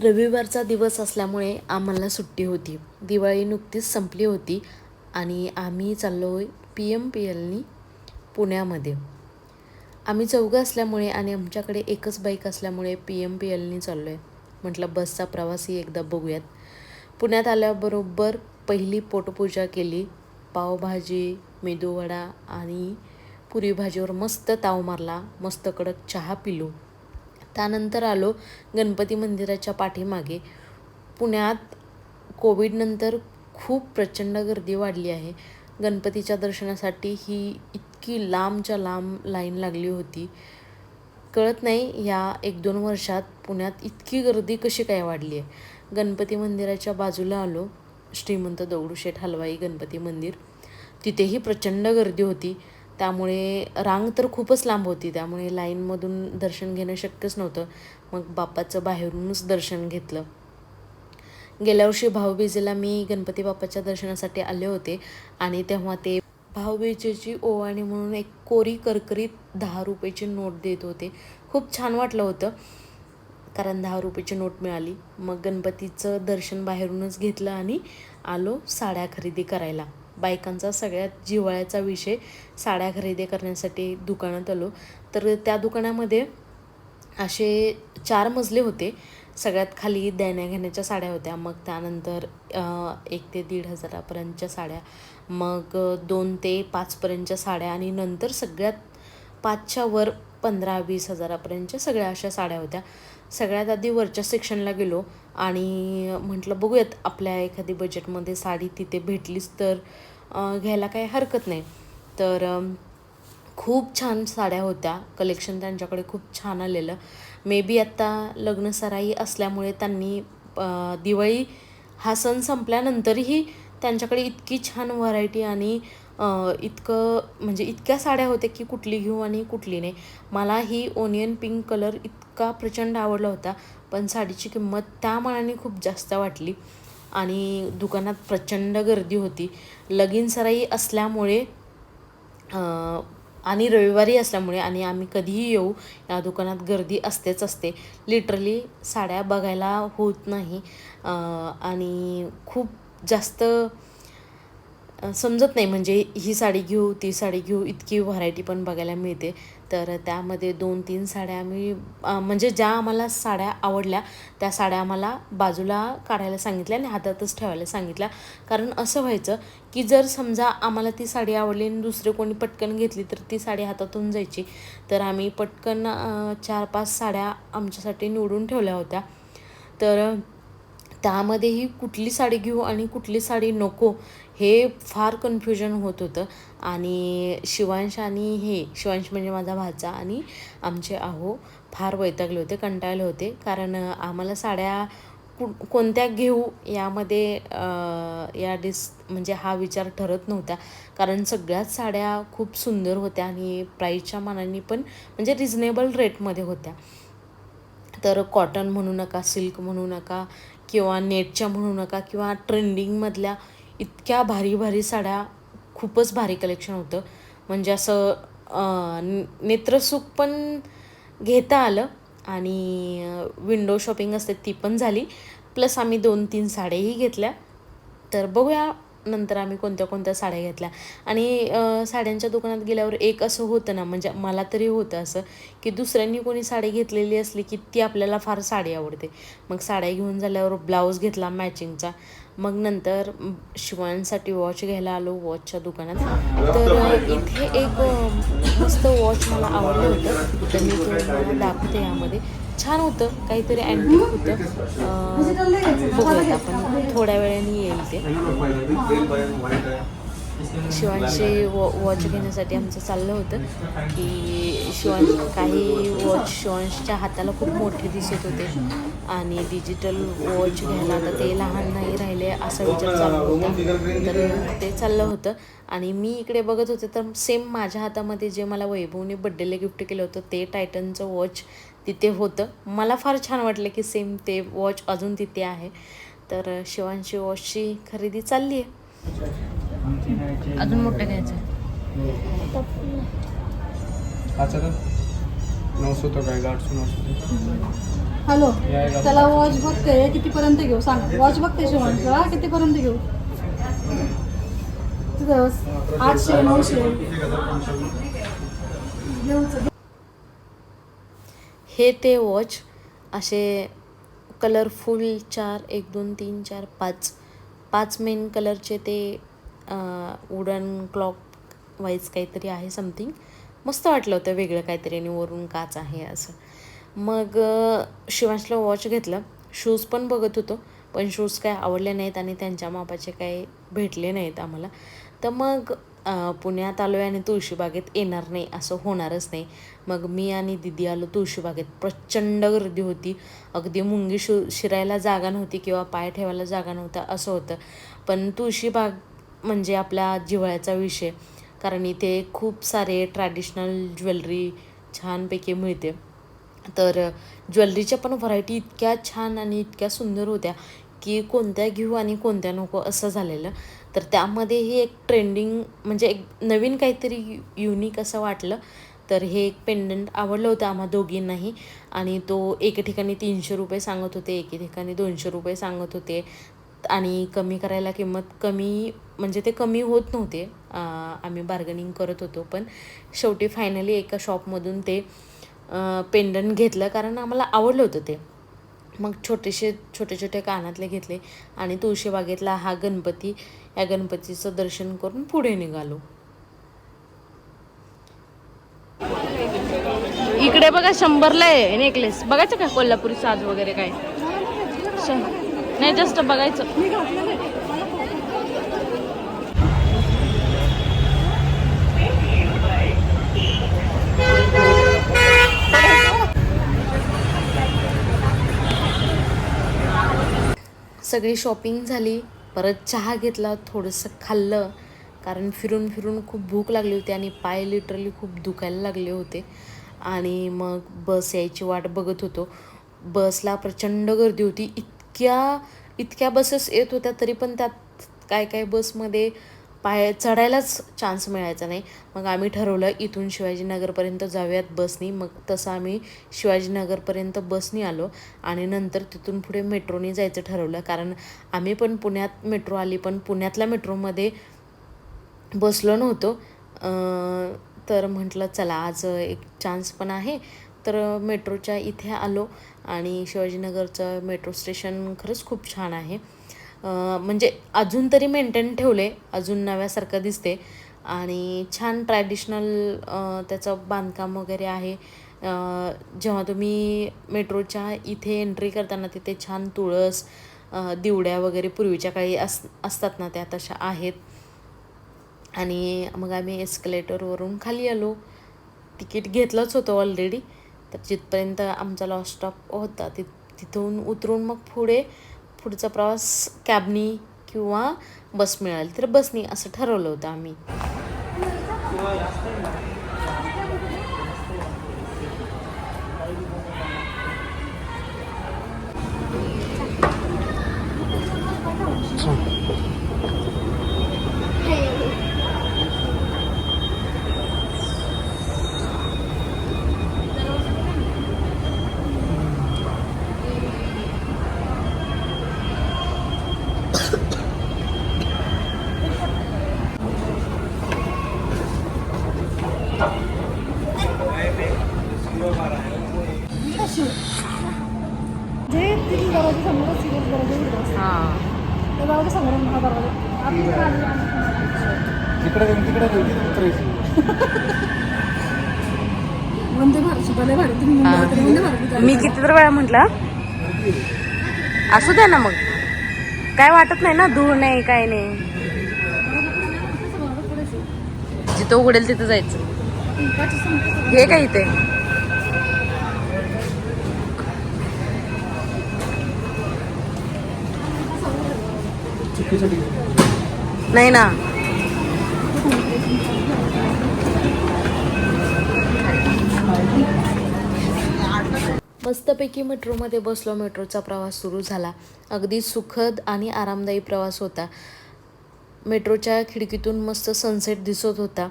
रविवारचा दिवस असल्यामुळे आम्हाला सुट्टी होती. दिवाळी नुकतीच संपली होती आणि आम्ही चाललो आहे पी एम पी एलनी पुण्यामध्ये. आम्ही चौघं असल्यामुळे आणि आमच्याकडे एकच बाईक असल्यामुळे पी एम पी एलनी चाललो आहे म्हटलं बसचा प्रवासही एकदा बघूयात. पुण्यात आल्याबरोबर पहिली पोटपूजा केली. पावभाजी मेदूवडा आणि पुरी भाजीवर मस्त ताव मारला. मस्त कडक चहा पिलो. त्यानंतर आलो गणपती मंदिराच्या पाठीमागे. पुण्यात कोविडनंतर खूप प्रचंड गर्दी वाढली आहे. गणपतीच्या दर्शनासाठी ही इतकी लांबच्या लांब लाईन लागली होती. कळत नाही या एक दोन वर्षात पुण्यात इतकी गर्दी कशी काय वाढली आहे? गणपती मंदिराच्या बाजूला आलो. श्रीमंत दगडूशेठ हलवाई गणपती मंदिर. तिथेही प्रचंड गर्दी होती. त्यामुळे रांग तर खूपच लांब होती. त्यामुळे लाईनमधून दर्शन घेणं शक्यच नव्हतं. मग बाप्पाचं बाहेरूनच दर्शन घेतलं. गेल्या वर्षी भाऊबीजेला मी गणपती बाप्पाच्या दर्शनासाठी आले होते आणि तेव्हा ते भाऊबीजेची ओवाणी म्हणून एक कोरी करकरीत दहा रुपयाची नोट देत होते. खूप छान वाटलं होतं कारण दहा रुपयाची नोट मिळाली. मग गणपतीचं दर्शन बाहेरूनच घेतलं आणि आलो साड्या खरेदी करायला. बायकांचा सगळ्यात जिव्हाळ्याचा विषय साड्या खरेदी करण्यासाठी दुकानात आलो. तर त्या दुकानामध्ये असे चार मजले होते. सगळ्यात खाली देण्याघेण्याच्या साड्या होत्या. मग त्यानंतर एक ते दीड हजारापर्यंतच्या साड्या. मग दोन ते पाचपर्यंतच्या साड्या आणि नंतर सगळ्यात पाचच्या वर पंधरा वीस हजारापर्यंतच्या सगळ्या अशा साड्या होत्या. सगळ्यात आधी वरच्या सेक्शनला गेलो आणि म्हटलं बघूयात आपल्या एखादी बजेटमध्ये साडी तिथे भेटलीच तर घ्यायला काही हरकत नाही. तर खूप छान साड्या होत्या. कलेक्शन त्यांच्याकडे खूप छान आलेलं. मे बी आत्ता लग्न सराई असल्यामुळे त्यांनी दिवाळी हा सण संपल्यानंतरही त्यांच्याकडे इतकी छान व्हरायटी आणि इतकं म्हणजे इतक्या साड्या होत्या की कुठली घेऊ आणि कुठली नाही. मला ही ओनियन पिंक कलर इतका प्रचंड आवडला होता पण साडीची किंमत त्या मनाने खूप जास्त वाटली. आणि दुकानात प्रचंड गर्दी होती. लगीन सराई असल्यामुळे आणि रविवारी असल्यामुळे आणि आम्ही कधीही येऊ या दुकानात गर्दी असतेच असते. लिटरली साड्या बघायला होत नाही. आणि खूप जास्त समजत नाही. म्हणजे ही साडी घेऊ ती साडी घेऊ इतकी व्हरायटी पण बघायला मिळते. तर त्यामध्ये दोन तीन साड्या आम्ही म्हणजे ज्या आम्हाला साड्या आवडल्या त्या साड्या आम्हाला बाजूला काढायला सांगितल्या आणि हातातच ठेवायला सांगितल्या. कारण असं व्हायचं की जर समजा आम्हाला ती साडी आवडली आणि दुसरे कोणी पटकन घेतली तर ती साडी हातातून जायची. तर आम्ही पटकन चार पाच साड्या आमच्यासाठी निवडून ठेवल्या होत्या. तर त्यामध्येही कुठली साडी घेऊ आणि कुठली साडी नको हे फार कन्फ्युजन होत होतं. आणि शिवांश आणि हे शिवांश म्हणजे माझा भाचा आणि आमचे आहो फार वैतागले होते कंटाळले होते. कारण आम्हाला साड्या कु कोणत्या घेऊ यामध्ये या डिस म्हणजे हा विचार ठरत नव्हता. कारण सगळ्याच साड्या खूप सुंदर होत्या आणि प्राईजच्या मानाने पण म्हणजे रिझनेबल रेटमध्ये होत्या. तर कॉटन म्हणू नका सिल्क म्हणू नका किंवा नेटच्या म्हणू नका किंवा ट्रेंडिंगमधल्या इतक्या भारी भारी साड्या खूपच भारी कलेक्शन होतं. म्हणजे असं नेत्रसुख पण घेता आलं आणि विंडो शॉपिंग असते ती पण झाली. प्लस आम्ही दोन तीन साड्याही घेतल्या. तर बघूया नंतर आम्ही कोणत्या कोणत्या साड्या घेतल्या. आणि साड्यांच्या दुकानात गेल्यावर एक असं होतं ना म्हणजे मला तरी होतं असं की दुसऱ्यांनी कोणी साडी घेतलेली असली की ती आपल्याला फार साडी आवडते. मग साड्या घेऊन झाल्यावर ब्लाऊज घेतला मॅचिंगचा मग नंतर शिवांसाठी वॉच घ्यायला आलो वॉचच्या दुकानात. तर इथे एक मस्त वॉच मला आवडलं होतं. तर मी तो तुम्हाला दाखवते यामध्ये. छान होतं. काहीतरी अँटिक होतं. बघूयात आपण. थोड्या वेळाने येईल ते. शिवांशी वॉ वॉच घेण्यासाठी आमचं चाललं होतं की शिवांश काही वॉच शिवांशच्या हाताला खूप मोठे दिसत होते. आणि डिजिटल वॉच घ्यायला आता ते लहान नाही राहिले. असा विचार चालू होता. तर ते चाललं होतं. आणि मी इकडे बघत होते तर सेम माझ्या हातामध्ये जे मला वैभवने बड्डेला गिफ्ट केलं होतं ते टायटनचं वॉच तिथे होतं. मला फार छान वाटलं की सेम ते वॉच अजून तिथे आहे. तर शिवांशी वॉचची खरेदी चालली आहे अजून मोठं घ्यायचं तो काय आठ सौ नऊ सौ हॅलो. त्याला वॉच बघते. कितीपर्यंत घेऊ? सांग. वॉच बघते शिवांशला कितीपर्यंत घेऊ? तिथं आठशे नऊशे. हे ते वॉच असे कलरफुल चार एक दोन तीन चार पाच. पाच मेन कलरचे ते वुडन क्लॉक वाईज काहीतरी आहे समथिंग मस्त वाटलं होतं वेगळं काहीतरी आणि वरून काच आहे असं. मग शिवांशला वॉच घेतलं. शूज पण बघत होतो पण शूज काय आवडले नाहीत आणि त्यांच्या मापाचे काही भेटले नाहीत आम्हाला. तर मग पुण्यात आलो आहे आणि तुळशीबागेत येणार नाही असं होणारच नाही. मग मी आणि दिदी आलो तुळशीबागेत प्रचंड गर्दी होती. अगदी मुंगी शु शिरायला जागा नव्हती किंवा पाय ठेवायला जागा नव्हता असं होतं. पण तुळशीबाग म्हणजे आपल्या जिव्हाळ्याचा विषय. कारण इथे खूप सारे ट्रॅडिशनल ज्वेलरी छानपैकी मिळते. तर ज्वेलरीच्या पण व्हरायटी इतक्या छान आणि इतक्या सुंदर होत्या की कोणत्या घेऊ आणि कोणत्या नको असं झालेलं. तर त्यामध्ये हे एक ट्रेंडिंग म्हणजे एक नवीन काहीतरी युनिक असं वाटलं. तर हे एक पेंडंट आवडलं होतं आम्हा दोघींनाही आणि तो एके ठिकाणी तीनशे रुपये सांगत होते एके ठिकाणी दोनशे रुपये सांगत होते आणि कमी करायला किंमत कमी म्हणजे ते कमी होत नव्हते. आम्ही बार्गनिंग करत होतो पण शेवटी फायनली एका शॉपमधून ते पेंडंट घेतलं कारण आम्हाला आवडलं होतं ते. मग छोटेसे छोटे छोटे कानातले घेतले आणि तुळशीबागेतला हा गणपती या गणपतीचं दर्शन करून पुढे निघालो. इकडे बघा शंभरला आहे नेकलेस बघायचं का कोल्हापुरी साज वगैरे काय? श- नाही जस्ट बघायचं मी घातलेलं आहे. मला सगळी शॉपिंग झाली. परत चहा घेतला थोडंसं खाल्लं. कारण फिरून फिरून खूप भूक लागली होती आणि पाय लिटरली खूप दुखायला लागले होते. आणि मग बस यायची वाट बघत होतो. बसला प्रचंड गर्दी होती. इतक्या इतक्या बसेस येत होत्या तरी पण त्यात काय काय बसमध्ये पाय चढायलाच चान्स मिळायचा नाही. मग आम्ही ठरवलं इथून शिवाजीनगरपर्यंत जाऊयात बसनी मग तसं आम्ही शिवाजीनगरपर्यंत बसनी आलो आणि नंतर तिथून पुढे मेट्रोनी जायचं ठरवलं. कारण आम्ही पण पुण्यात मेट्रो आली पण पुण्यातल्या मेट्रोमध्ये बसलो नव्हतो. तर म्हटलं चला आज एक चान्स पण आहे. तर मेट्रोच्या इथे आलो आणि शिवाजीनगरचं मेट्रो स्टेशन खरंच खूप छान आहे. म्हणजे अजून तरी मेंटेन ठेवले अजून नव्यासारखं दिसते. आणि छान ट्रॅडिशनल त्याचं बांधकाम वगैरे आहे. जेव्हा तुम्ही मेट्रोच्या इथे एंट्री करताना तिथे छान तुळस दिवड्या वगैरे पूर्वीच्या काळी अस असतात ना त्या तशा आहेत. आणि मग आम्ही एस्कलेटरवरून खाली आलो. तिकीट घेतलंच होतं ऑलरेडी तर जिथपर्यंत आमचा लॉस स्टॉप होता तिथ तिथून उतरून मग पुढे पुढचा प्रवास कॅबनी किंवा बस मिळाली. तर बसनी असं ठरवलं होतं आम्ही जे तीन दरवाजे समोर सिरियस दरवाजे उघडे असतात. हां त्या दरवाजे समोर हा दरवाजा आतमध्ये खाली आणि तिकडे जाऊन तिकडे जाऊन वंदे भारत तुम्ही वंदे भारत. मी किती तर वेळा म्हटलं. असू द्या ना मग. काय वाटत नाही ना धूळ नाही काय नाही. जिथं उघडेल तिथं जायचं. हे काय इथे? चुकीसाठी नाही ना. मस्तपैकी मेट्रोमध्ये बसलो मेट्रोचा प्रवास सुरू झाला. अगदी सुखद आणि आरामदायी प्रवास होता. मेट्रोच्या खिडकीतून मस्त सनसेट दिसत होता.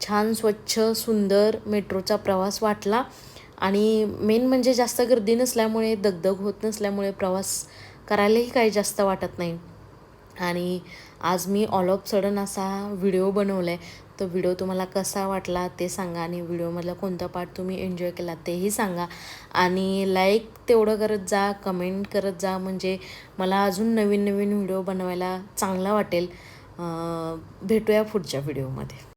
छान स्वच्छ सुंदर मेट्रोचा प्रवास वाटला. आणि मेन म्हणजे जास्त गर्दी नसल्यामुळे दगदग होत नसल्यामुळे प्रवास करायलाही काही जास्त वाटत नाही. आणि आज मी ऑल ऑफ सडन असा व्हिडिओ बनवला आहे तो व्हिडिओ तुम्हाला कसा वाटला ते सांगा आणि व्हिडिओमधला कोणता पार्ट तुम्ही एन्जॉय केला तेही सांगा. आणि लाईक तेवढं करत जा कमेंट करत जा म्हणजे मला अजून नवीन नवीन व्हिडिओ बनवायला चांगला वाटेल. भेटूया पुढच्या व्हिडिओमध्ये